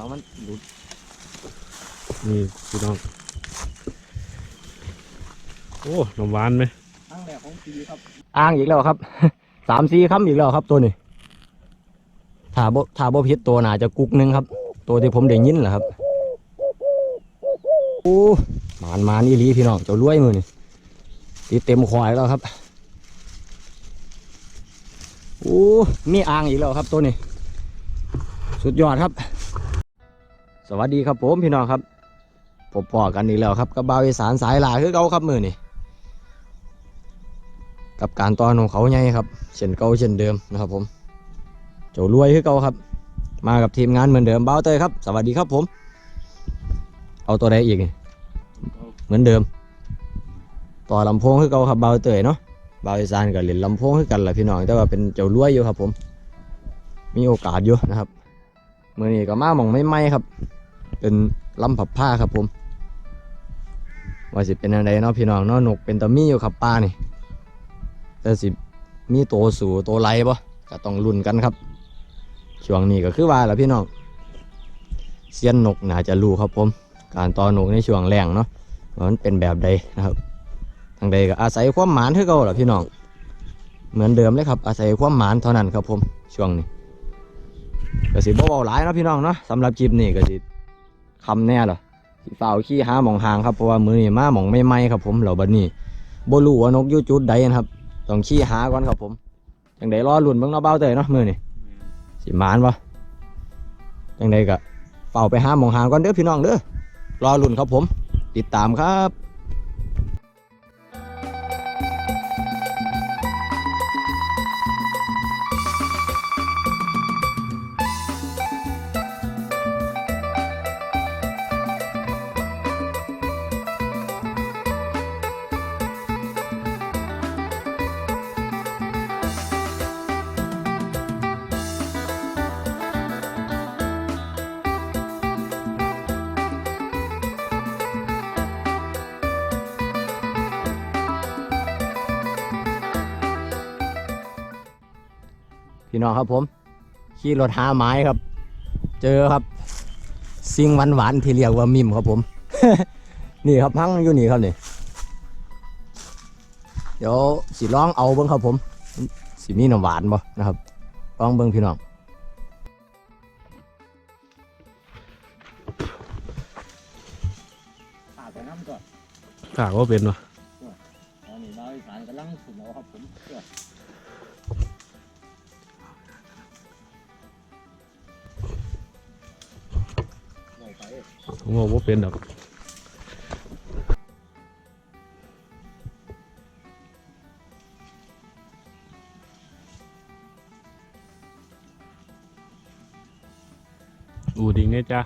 ระวังมันหลุดนี่พี่น้อง โอ้น้ำหวานไหมครั้งแรกของปีครับอ้างอีกแล้วครับ สามสี่คำอีกแล้วครับตัวนี้ถ้าบ่ถ้าบ่พิษตัวน่าจะกุกหนึงครับ ตัวที่ผมได้ยินแหละครับ โอ้หมานหมานอีหลีพี่น้องเจ้ารวยมือนี่ตีเต็มควายแล้วครับ โอ้มีอ่างอีกแล้วครับตัวนี้ สุดยอดครับ สวัสดีครับผมพี่น้องครับพบพอกันอีกแล้วครับกับบ่าวอีสานสายหลาคือเก่าครับมือนี่กับการตอนของเขาใหญ่ครับเช่นเก่าเช่นเดิมนะครับ ผมโจรวยคือเก่าครับ มากับทีมงานเหมือนเดิมบ้าเตยครับ สวัสดีครับผม เอาตัวใดอีก เหมือนเดิม ต่อลำโพงคือเก่าครับบาวเตยเนาะบาอีสานกับเล่นลำโพงคือกันแหละพี่น้องแต่ว่าเป็นเจ้ารวยอยู่ครับ ผม มีโอกาสอยู่นะครับเมื่อนี้ก็มาหมองไม่ไหมครับ เป็นลำผับผ้าครับผมว่าสิเป็นอะไรเนาะพี่น้องเนาะนกเป็นตะมี่อยู่ครับป้านี่ แต่สิมีโตสู่โตไรบ่ก็ต้องลุ้นกันครับ ช่วงนี้ก็คือว่าแหละพี่น้องเซียนนกน่าจะรู้ครับผม การต่อนกในช่วงแรงเนาะว่ามันเป็นแบบใดนะครับ ทางใดก็อาศัยความหมานเท่าเก่าแหละพี่น้องเหมือนเดิมเลยครับ อาศัยความหมานเท่านั้นครับผมช่วงนี้ก็สิบ่เบาหลายเนาะพี่น้องเนาะสำหรับคลิปนี้ก็สิ คำแน่เหรอสิฝ่าขี้หาหมองหางครับเพราะว่ามือนี่มาหมองไม่ไหมครับผมเหล่าบันนี้บลูว่านกยู่จุดใดนะครับต้องขี้หาก่อนครับผมจังไดรอลุ่นเบิ่งเนาะเบ้าเตยเนาะมือนี่สิมานวะจังไดก็เฝ้าไปหาหมองหางก่อนเด้อพี่น้องเด้อรอลุ่นครับผม ติดตามครับ พี่น้องครับผม ขี่รถหาไม้ครับ เจอครับ สิ่งหวานหวานที่เรียกว่ามิมครับผม นี่ครับพังอยู่นี่ครับนี่ เดี๋ยวสิลองเอาเบิ้งครับผมสิมีน้ำหวานบ่นะครับลองเบิ้งพี่น้องขาดไปน้ำก่อนถามว่าเป็นวะ ผมบอกว่าเป็นดอกอูดิงไงจ้า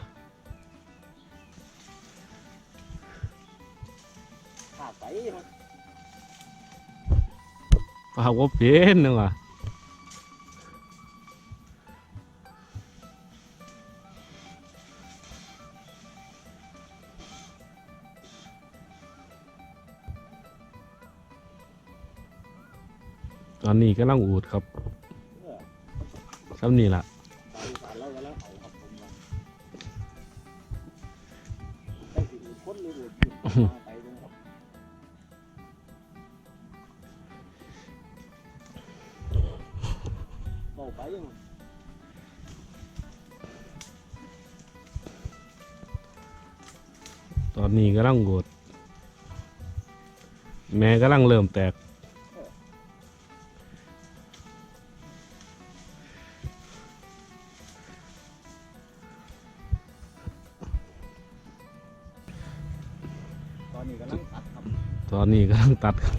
ขาดไปครับถามว่าเป็นนึงว่ะ กำลังอูดครับซ้ำนี่ล่ะไปอีสางอูดครืออูดอยู่ไปเท่าไปยังตอนนี้กำลังอูดแม่กำลังเริ่มแตก อนนี้กำลังตัดครับตอนนี้กำลังตัดครับ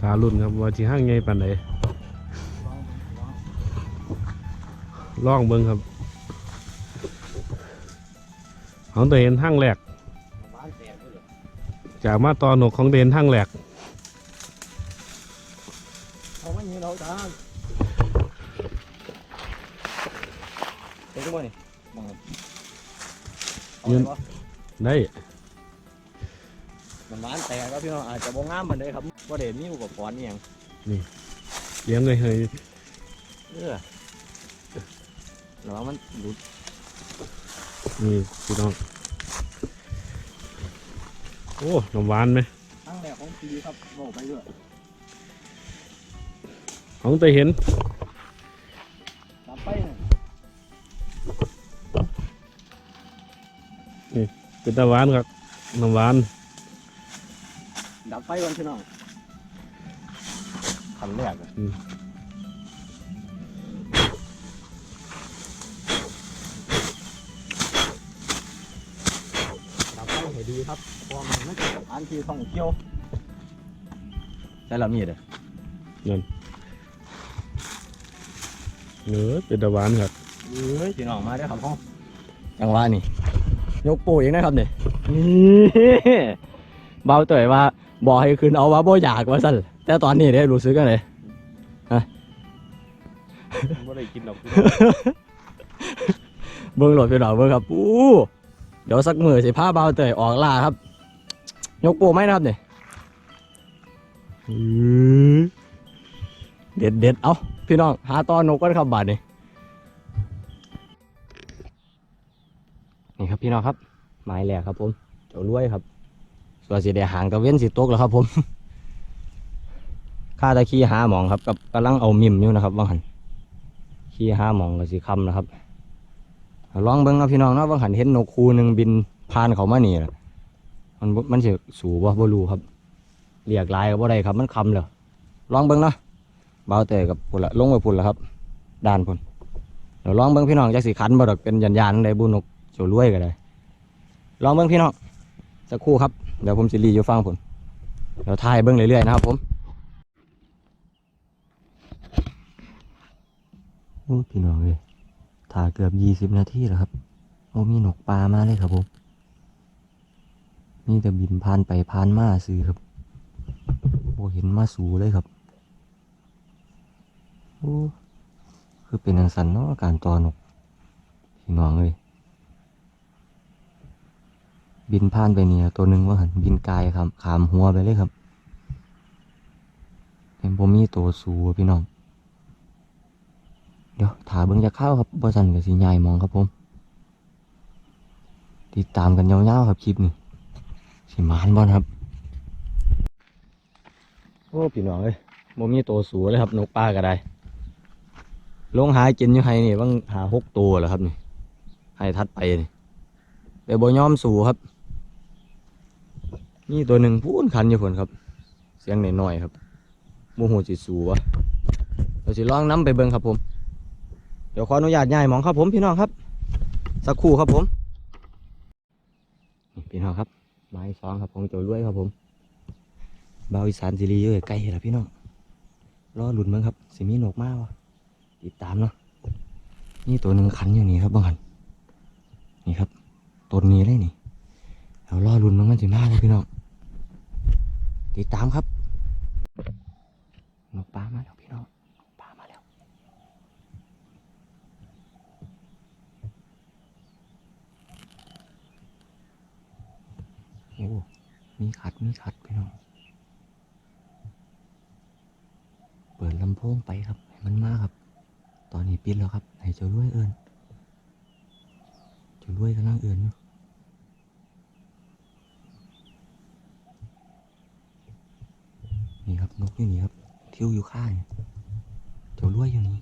ตาลุ่นครับว่าที่ห้างไงปันไหนล่องเบิ้งครับของตัวเห็นห้างแหลกจากมาตอนหนกของเดนห้างแหลก เห็นบ่นี่มองครับเอายืนไปบ่ได้แต่ก็พี่น้องอาจจะบ่งามเหมือนเลยครับว่าเด่นมีอุปกรณ์อหย่างเลี้ยงเลยเฮ้ยเออแล้วมันหลุดนี่พี่น้องโอ้น้ำหวานไหมทั้งแรกของปีครับบอกไปด้วยของแต่เห็น เป็นตาหวานครับน้ำหวานดับไฟก่อนพี่น้องคันแรกอะอืมดับไฟให้ดีครับเพราะว่ามันไม่ใช่อันที่ต้องเกี่ยวได้ละมีดเลยเนื้อเป็นตาหวานครับเอ้ยพี่น้องมาได้อครับห้องจังหวะนี่ ยกปูเองนะครับเนี่ยเบาเตยว่าบอกให้ขึ้นเอาว่าบ่อยากว่าสั่นแต่ตอนนี้ได้รู้สึกกันเลยไม่ได้กินหรอกเบิ้งโหลดพี่น้องเบิ้งครับอู้เดี๋ยวสักมือสิพาเบาเตยออกล่าครับ ยกปูไหมนะครับเนี่ยอื้อเด็ดเด็ดๆเอาพี่น้องหาตอนนกกันครับบาดนี่ นี่ครับพี่น้องครับไม้แหลกครับผมเจ้ารวยครับส่วนสีแดงหางกระเว้นสีตกแล้วครับผมข้าตะขี้หาหมองครับกับกำลังเอามิมอยู่นะครับว่างหันขี้หาหมองกับสีคำนะครับลองเบิ้งครับพี่น้องเนาะว่างหันเห็นนกคูหนึ่งบินผ่านเขามานี่ล่ะมันมันสิสูบ่บ่รูครับเรียกลายก็บ่ได้ครับ มันคำเลยลองเบิ้งเนาะเบาเตะกับพุ่นละลงไปพุ่นละครับ ด้านพุ่นเดี๋ยวลองเบิ้งพี่น้องจักสิขันบ่ดอกเป็นยันยานๆได้บุนก จ้ารวยก็ได้ ลองเบิ้งพี่น้องสักครู่ครับ เดี๋ยวผมสิรีอยู่ฟังพุ่นเดี๋ยวถ่ายเบิ้งเรื่อยๆนะครับผมโอ้พี่น้องเลยถ่ายเกือบยี่สิบนาทีแล้วครับ โอ้มีหนกปลามาเลยครับผมมีแต่บินผ่านไปผ่านมาซื้อครับโอ้เห็นมาสูเลยครับโอ้คือเป็นอังสันเนาะการตอนกพี่น้องเลย บินผ่านไปเนี่ยตัวหนึ่งว่าหันบินกายครับขามหัวไปเลยครับเห็นผมมีตัวสูพี่น้อง เดี๋ยวถาเบิ่งจะเข้าครับบสันกับสีใหญ่มองครับผม ติดตามกันยาวๆครับคลิปนี้สิมานบอลครับ โอ้พี่น้องเอ้ยโมมีตัวสูเลยครับนกปลาก็ได้ลงหายกินอยู่ไห้นี่บางหาหกตัวแล้วครับนี่ให้ทัดไปนี่ไปบ่ยอมสูครับ นี่ตัวหนึ่งพูนคันอยู่ผลครับ เสียงหน่อยๆครับโมโหจิตสูวะเราสิลองน้ำไปเบิ่งครับผม เดี๋ยวขออนุญาตย้ายหมองครับผมพี่น้องครับ สักครู่ครับผมพี่น้องครับไม้สองครับของโจรวยครับผมเบาอีสานซีรีส์อยู่ใกล้ๆแล้วพี่น้องรอหลุนมั้งครับสิมีหนกมากวะติดตามเนาะนี่ตัวหนึ่งขันอยู่นี่ครับบางขันนี่ครับต้นนี้เลยนี่เอารอหลุนมั้งมันสิมาเลยพี่น้อง ติดตามครับนกปลามาแล้วพี่น้องปลามาแล้ว โอ้ มีขัด มีขัดพี่น้อง เปิดลำโพงไปครับ ให้มันมาครับ ตอนนี้ปิดแล้วครับ ให้เจ้ารวยเอิญเจ้ารวยกำลังเอิญอยู่นี่ครับ นก อยู่นี่ครับเที่ยวอยู่ข้างเจ้ารวยอยู่นี่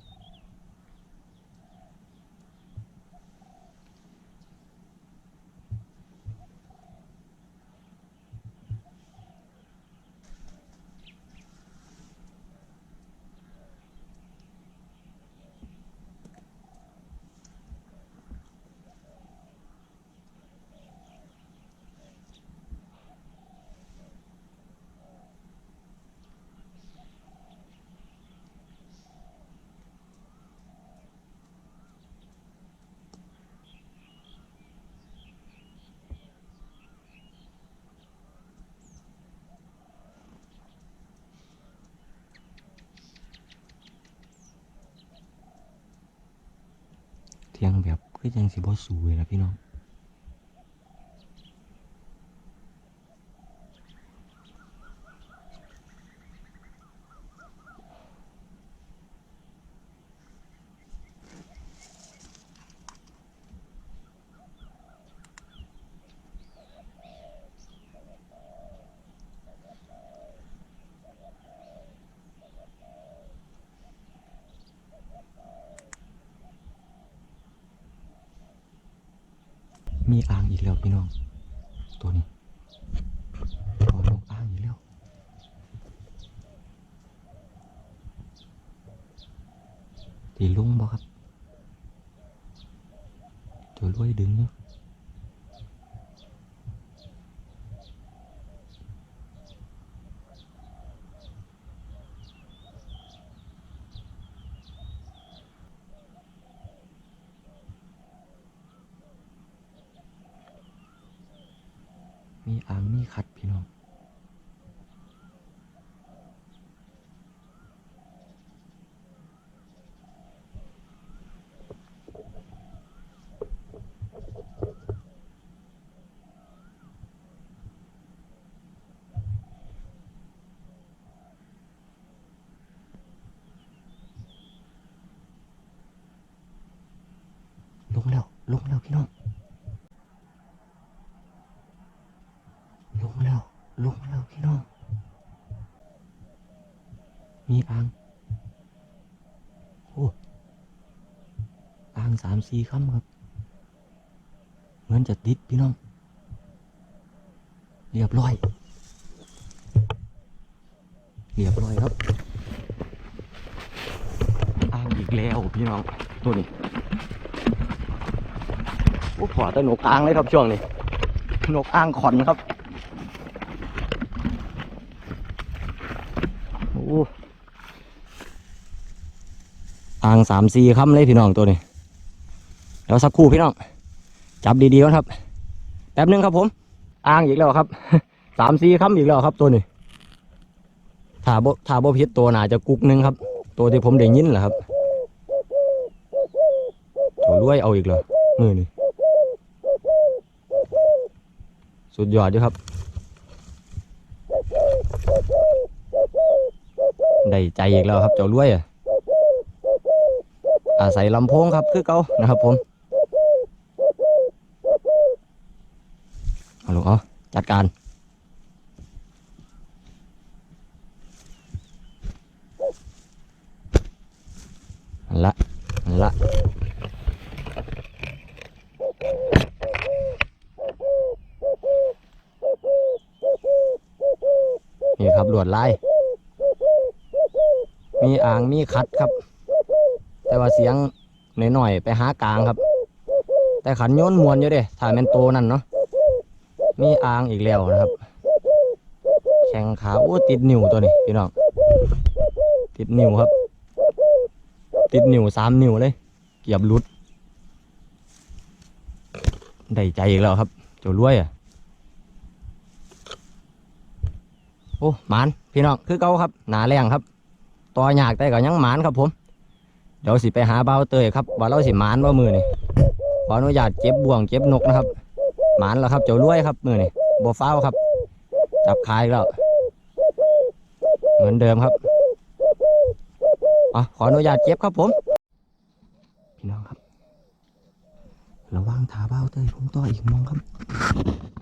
เที่ยงแบบก็ยังสิบ่สูเลยนะพี่น้อง มี อีกแล้วพี่น้อง ตัวนี้ตัวนกอ้างอีกแล้วตีลุงบ่ครับตัวรวยดึงอยู่มีอ่างมีขัดพี่น้อง ลงแล้วลงแล้วพี่น้องลงแล้วลงแล้วพี่น้อง มีอ่างโอ้อ่างสามสี่คำครับ เหมือนจะติดพี่น้อง เรียบร้อย เรียบร้อยครับ อ่างอีกแล้วพี่น้อง ตัวนี้ โอ้ขอแต่นกอ่างเลยครับช่วงนี้ นกอ่างขอนครับ โอ้อ่างสามสี่คำเลยพี่น้องตัวนี้เดี๋ยวสักครู่พี่น้อง จับดีๆก่อนครับ แป๊บหนึงครับผมอ่างอีกแล้วครับสามสี่คำอีกแล้วครับตัวนี้ถ้าบ่ถ้าบ่พิษตัวหนาจะกุกหนึงครับ ตัวที่ผมได้ยินแหละครับตัวรวยเอาอีกเหรอมือนี่ สุดยอดด้วยครับ ได้ใจอีกแล้วครับ เจ้ารวยอะอาศัยลำโพงครับคือเขานะครับผมเอาลูกเอาจัดการนั่นละนั่นละ นี่ ครับลวดลาย มีอ่างมีคัดครับ แต่ว่าเสียงหน่อยๆไปหากลางครับ แต่ขันโยนมวนอยู่เด้ถ่ายเป็นโตนั่นเนาะมีอ่างอีกแล้วนะครับ แข่งขาโอ้ติดนิ้วตัวนี้พี่น้องติดนิ้วครับ ติดนิ้วสามนิ้วเลยเกียบหลุดได้ใจอีกแล้วครับเจ้ารวยอะ อ้หมานพี่น้องคือเก่าครับ หนาแรงครับต่อยากแต่ก็ยังหมานครับผม เดี๋ยวสิไปหาเบาเตยครับว่าเราสิหมานว่ามือนี่ขออนุญาตเจ็บบ่วงเจ็บนกนะครับ หมานแล้วครับเจ้ารวยครับมือนี่บ่ฟ้าวครับ จับคายแล้วเหมือนเดิมครับอขออนุญาตเจ็บครับผม พี่น้องครับระวังถาเบาเตยผมต่ออีกมองครับ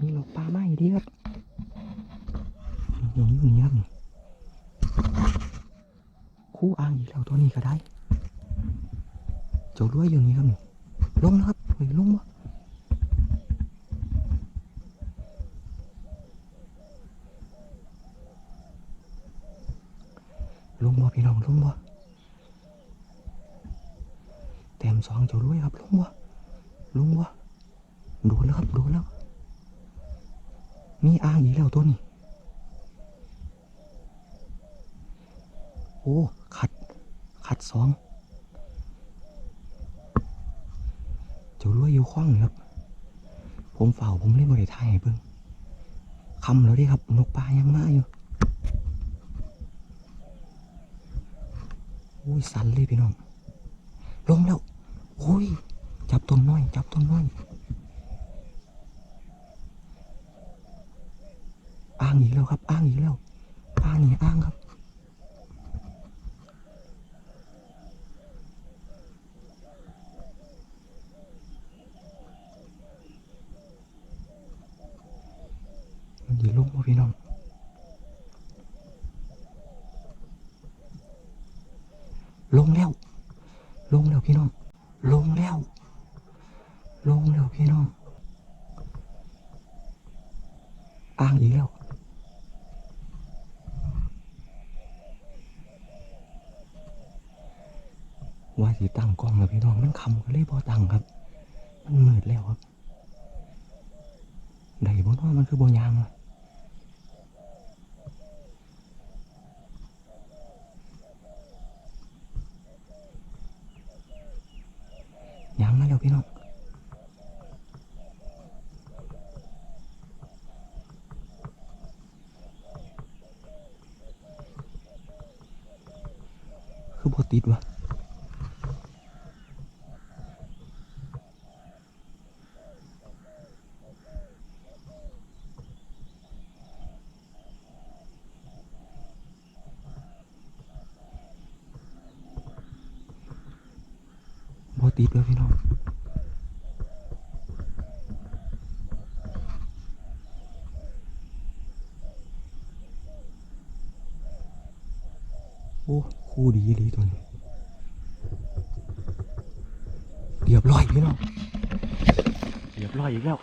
นี่นกปลาไหมดีครับ นี่อยู่นี่ครับนี่คู่อ้างอีกแล้วตัวนี้ก็ได้เจ้ารวยอยู่นี่ครับนี่ลงแล้วครับเฮ้ยลงวะลงบ่พี่น้องลงบ่แต้มสองเจ้ารวยครับลงบ่ลงบ่โดนแล้วครับโดนแล้วมีอ้างอีกแล้วตัวนี้ โอ้ขัด ขัดสองเจ้ารวยอยู่ข้องครับ ผมเฝ้าผมเล่นบริทายให้เบิ่งคำแล้วดิครับ นกปลายังมาอยู่โอ้ยสันเลยพี่น้อง ลงแล้วโอ้ย จับต้นน้อย จับต้นน้อยอ้างอีกแล้วครับ อ้างอีกแล้ว อ้างนี่อ้างครับ ลงมาพี่น้องลงแล้ว ลงแล้วพี่น้อง ลงแล้ว ลงแล้วพี่น้อง อ้างอีกแล้ว ว่าสิตั้งกล้องแล้วพี่น้อง มันคำก็เลยพอตั้งครับ มันมืดแล้วครับ ได้บ่น้อมันคือบ่ยางวะยางมาแล้วพี่น้อง คือบ่ติดวะบ่ติดวะพี่น้อง โอ้คู่ดีดีตัวนี้ เรียบร้อยพี่น้องเรียบร้อยอีกแล้ว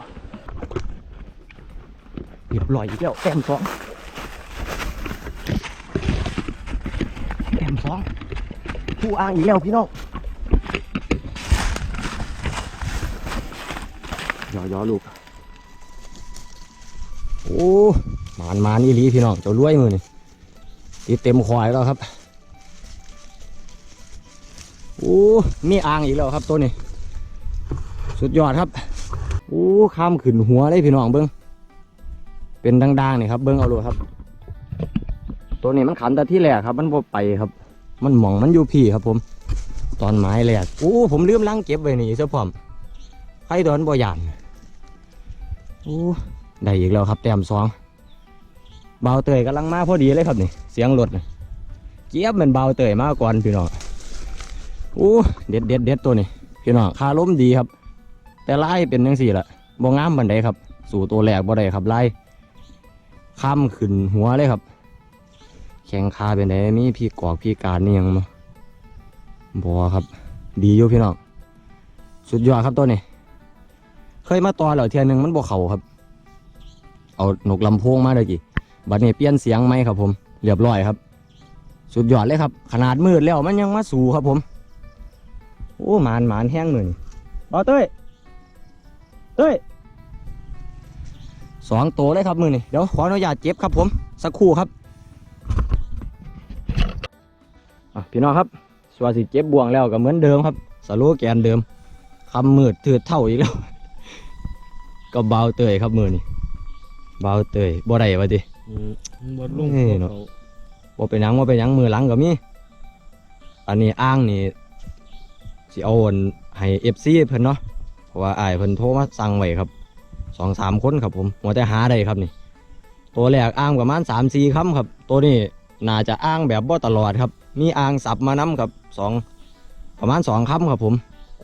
เรียบร้อยอีกแล้วแต้มสองแต้มสองผู้อ้างอีกแล้วพี่น้องย่อย่อลูกโอ้หมานหมานอีหลีพี่น้องเจ้ารวยมือนี่ติดเต็มควายแล้วครับโอ้มีอ่างอีกแล้วครับตัวนี้ สุดยอดครับโอ้ข้ามขึ้นหัวเลยพี่น้องเบิ้งเป็นดังๆนี่ครับ เบิ้งเอาเลยครับ ตัวนี้มันขันแต่ที่แรกครับ มันบ่ไปครับ มันหมองมันอยู่พี่ครับผม ตอนไม้แรกโอ้ผมลืมล้างเก็บไว้นี่เสื้อผมใครโดนบ่ยานโอ้ได้อีกแล้วครับแต้มสองเบาเตยกำลังมาพอดีเลยครับนี่ เสียงรถเจี๊ยบมันเบาเตยมากก่อนพี่น้องโอ้เด็ดเด็ดเด็ดตัวนี้พี่น้องคาล้มดีครับ แต่ไล่เป็นยังสี่ละบ่งามบันไดครับ สู่ตัวแหลกบ่ได้ครับไล่ข้ามขึ้นหัวเลยครับ แข็งคาเป็นไดมีพี่กอกพี่การนี่ยังมาบ่ครับ ดีอยู่พี่น้องสุดยอดครับตัวนี้ เคยมาต่อแล้วเทียนหนึ่งมันบ่เข่าครับ เอาหนกลำโพงมาเลยกี่บัดนี้เปลี่ยนเสียงไหมครับ ผมเรียบร้อยครับ สุดยอดเลยครับ ขนาดมืดแล้วมันยังมาสู่ครับผม โอ้หมานหมานแห้งมือนี่บอเต้ย เต้ยสองตัวเลยครับมือนี่เดี๋ยวขออนุญาตเจ็บครับผมสักครู่ครับอะพี่น้องครับสวัสดีเจ็บบ่วงแล้วก็เหมือนเดิมครับสโลแกนเดิมคำมืดถืดเท่าอีกแล้ว ก็เบาเตยครับมือนี่เบาเตยบ่ได้วะดิอืมบอลลงเอ้ยเนาะว่าเป็นหยังว่าเป็นหยังมือหลังก็มีอันนี้อ้างนี่สิเอาอันให้เอฟซีเพิ่นเนาะ เพราะว่าอ้ายเพิ่นโทรมาสั่งไว้ครับสองสามคนครับผมหัวแต่หาได้ครับนี่ ตัวแรกอ้างประมาณสามสี่คำครับ ตัวนี้น่าจะอ้างแบบบ่ตลอดครับ มีอ้างสับมานํครับสองประมาณสองคำครับผม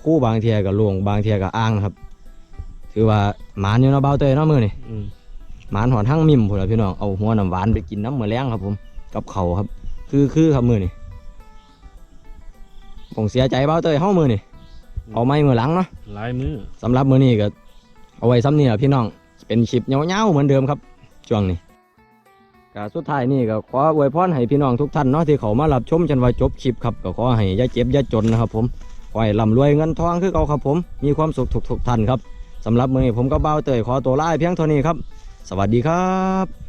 คู่บางเทียกับลวงบางเทียกับอ้างครับ ถือว่าหมานอยู่เนาะเบาเตยเนาะมือนี่อืมหมานหอนทั้งมิมพุ่นล่ะพี่น้องเอาหัวน้ำหวานไปกินน้ำมือแรงครับผม กับเขาวครับ คือคือครับมือนี่ผมเสียใจเบ้าเตยเฮ้ามือนี่ เอาไม้มือหลังเนาะลายมือสำหรับมือนี้ก็เอาไว้ซ้ำนี่แหละพี่น้องเป็นคลิปเงาๆเหมือนเดิมครับช่วงนี้ก็สุดท้ายนี่ก็ขออวยพรให้พี่น้องทุกท่านเนาะที่เขามารับชมจนว่าจบคลิปครับก็ขอให้อย่าเจ็บอย่าจนนะครับ ผมขอให้ร่ำรวยเงินทองคือเก่าครับ ผมมีความสุขทุกๆท่านครับสำหรับมือนี้ผมก็เบ้าเตยขอตัวลาเพียงเท่านี้ครับ สวัสดีครับ